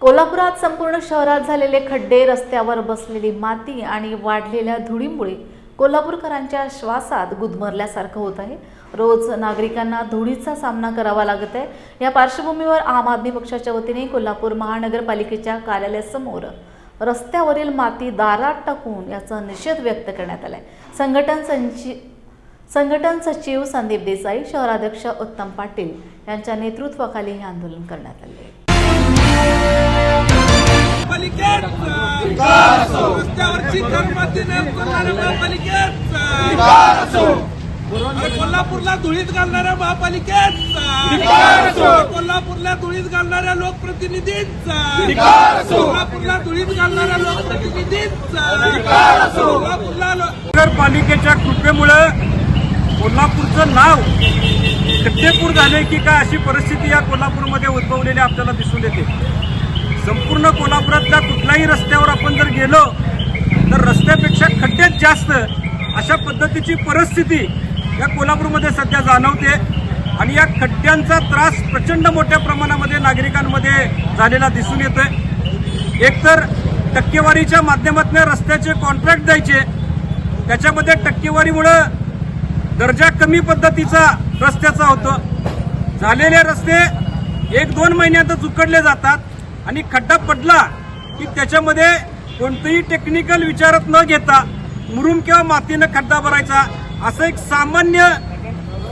कोल्हापुरात संपूर्ण शहरात झालेले खड्डे रस्त्यावर बसलेली माती आणि वाढलेल्या धुळीमुळे कोल्हापूरकरांच्या श्वासात गुदमरल्यासारखं होत आहे. रोज नागरिकांना धुळीचा सामना करावा लागत आहे. या पार्श्वभूमीवर आम आदमी पक्षाच्या वतीने कोल्हापूर महानगरपालिकेच्या कार्यालयासमोर रस्त्यावरील माती दारात टाकून याचा निषेध व्यक्त करण्यात आलाय. संघटन संची संघटन सचिव संदीप देसाई शहराध्यक्ष उत्तम पाटील यांच्या नेतृत्वाखाली हे आंदोलन करण्यात आले आहे रस्त्यावरची कर्माती करणाऱ्या कोल्हापूरला धुळीत घालणाऱ्या महापालिकेत कोल्हापूरला धुळीत घालणाऱ्या लोकप्रतिनिधींच कोल्हापूरला धुळीत घालणाऱ्या लोकप्रतिनिधींच कोल्हापूरला नगरपालिकेच्या कृपेमुळं कोल्हापूरचं नाव खड्डेपूर झाले की काय अशी परिस्थिती या कोल्हापूरमध्ये उद्भवलेली आपल्याला दिसून येते. संपूर्ण कोल्हापुरातल्या कुठल्याही रस्त्यावर आपण जर गेलो तर रस्त्यापेक्षा खड्डेच जास्त अशा पद्धतीची परिस्थिती या कोल्हापूरमध्ये सध्या जाणवते. आणि या खड्ड्यांचा त्रास प्रचंड मोठ्या प्रमाणामध्ये नागरिकांमध्ये झालेला दिसून येतोय. एकतर टक्केवारीच्या माध्यमातून रस्त्याचे कॉन्ट्रॅक्ट द्यायचे त्याच्यामध्ये टक्केवारीमुळं दर्जा कमी पद्धतीचा रस्त्याचा होतो. झालेले रस्ते एक दोन महिन्यातच उकडले जातात. आणि खड्डा पडला की त्याच्यामध्ये कोणतंही टेक्निकल विचारात न घेता मुरुम किंवा मातीनं खड्डा भरायचा असं एक सामान्य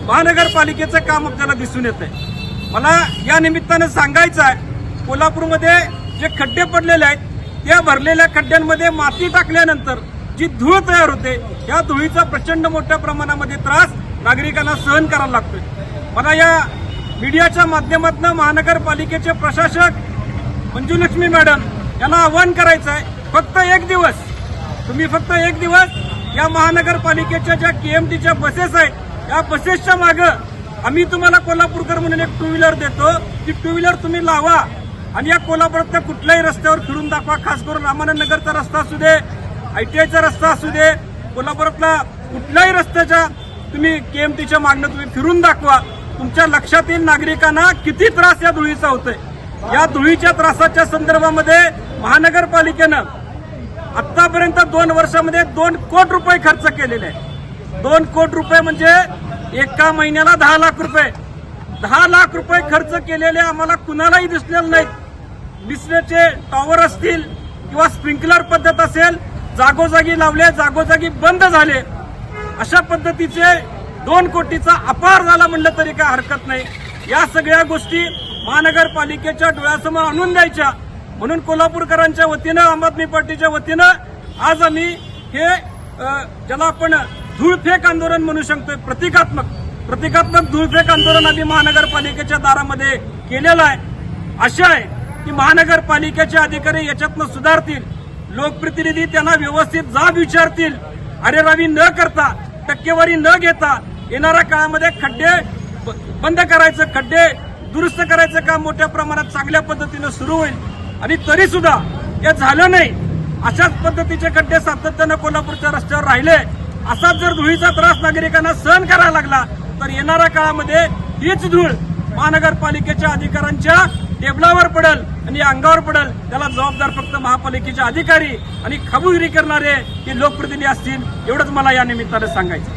महानगरपालिकेचं काम आपल्याला दिसून येत आहे मला या निमित्तानं सांगायचं आहे कोल्हापूरमध्ये जे खड्डे पडलेले आहेत त्या भरलेल्या खड्ड्यांमध्ये माती टाकल्यानंतर जी धूळ तयार होते या धुळीचा प्रचंड मोठ्या प्रमाणामध्ये त्रास नागरिकांना सहन करायला लागतोय. मला या मीडियाच्या माध्यमातून महानगरपालिकेचे प्रशासक मंजुलक्ष्मी मॅडम यांना आवाहन करायचं आहे फक्त एक दिवस. तुम्ही फक्त एक दिवस या महानगरपालिकेच्या ज्या केएमटीच्या बसेस आहेत या बसेसच्या मागं आम्ही तुम्हाला कोल्हापूरकर म्हणून एक टू व्हीलर देतो. ती टू व्हीलर तुम्ही लावा आणि या कोल्हापुरातल्या कुठल्याही रस्त्यावर फिरून दाखवा. खास करून रामानंदनगरचा रस्ता असू दे आयटीआयचा रस्ता असू दे कोल्हापुरातला कुठल्याही रस्त्याच्या तुम्ही केएमटीच्या मागणं तुम्ही फिरून दाखवा. तुमच्या लक्षात येईल नागरिकांना किती त्रास या धुळीचा होतोय. या धुळीच्या त्रासाच्या संदर्भामध्ये महानगरपालिकेनं आतापर्यंत दोन वर्षामध्ये दोन कोट रुपये खर्च केलेले आहे दोन कोटी रुपये म्हणजे एका महिन्याला दहा लाख रुपये. दहा लाख रुपये खर्च केलेले आम्हाला कुणालाही दिसलेले नाहीत. दिसण्याचे टॉवर असतील किंवा स्प्रिंकलर पद्धत असेल जागोजागी लावले जागोजागी बंद झाले. अशा पद्धतीचे दोन कोटीचा अपार झाला म्हणलं तरी काय हरकत नाही. या सगळ्या गोष्टी महानगरपालिकेच्या डोळ्यासमोर आणून द्यायच्या. म्हणून कोल्हापूरकरांच्या वतीनं आम आदमी पार्टीच्या वतीनं आज आम्ही हे ज्याला आपण धूळफेक आंदोलन म्हणू शकतोय प्रतिकात्मक प्रतिकात्मक धूळफेक आंदोलन आम्ही महानगरपालिकेच्या दारामध्ये केलेलं आहे. आशा आहे की महानगरपालिकेचे अधिकारी याच्यातनं सुधारतील. लोकप्रतिनिधी त्यांना व्यवस्थित जाब विचारतील. अरेरावी न करता टक्केवारी न घेता येणाऱ्या काळामध्ये खड्डे बंद करायचं खड्डे दुरुस्त करायचं काम मोठ्या प्रमाणात चांगल्या पद्धतीनं सुरू होईल. आणि तरी सुद्धा हे झालं नाही अशाच पद्धतीचे खड्डे सातत्यानं कोल्हापूरच्या रस्त्यावर राहिले. असाच जर धुळीचा त्रास नागरिकांना सहन करायला लागला तर येणाऱ्या काळामध्ये हीच धूळ महानगरपालिकेच्या अधिकाऱ्यांच्या टेबलावर पडेल आणि अंगावर पडेल. त्याला जबाबदार फक्त महापालिकेचे अधिकारी आणि खबुगिरी करणारे हे लोकप्रतिनिधी असतील एवढंच मला या निमित्तानं सांगायचं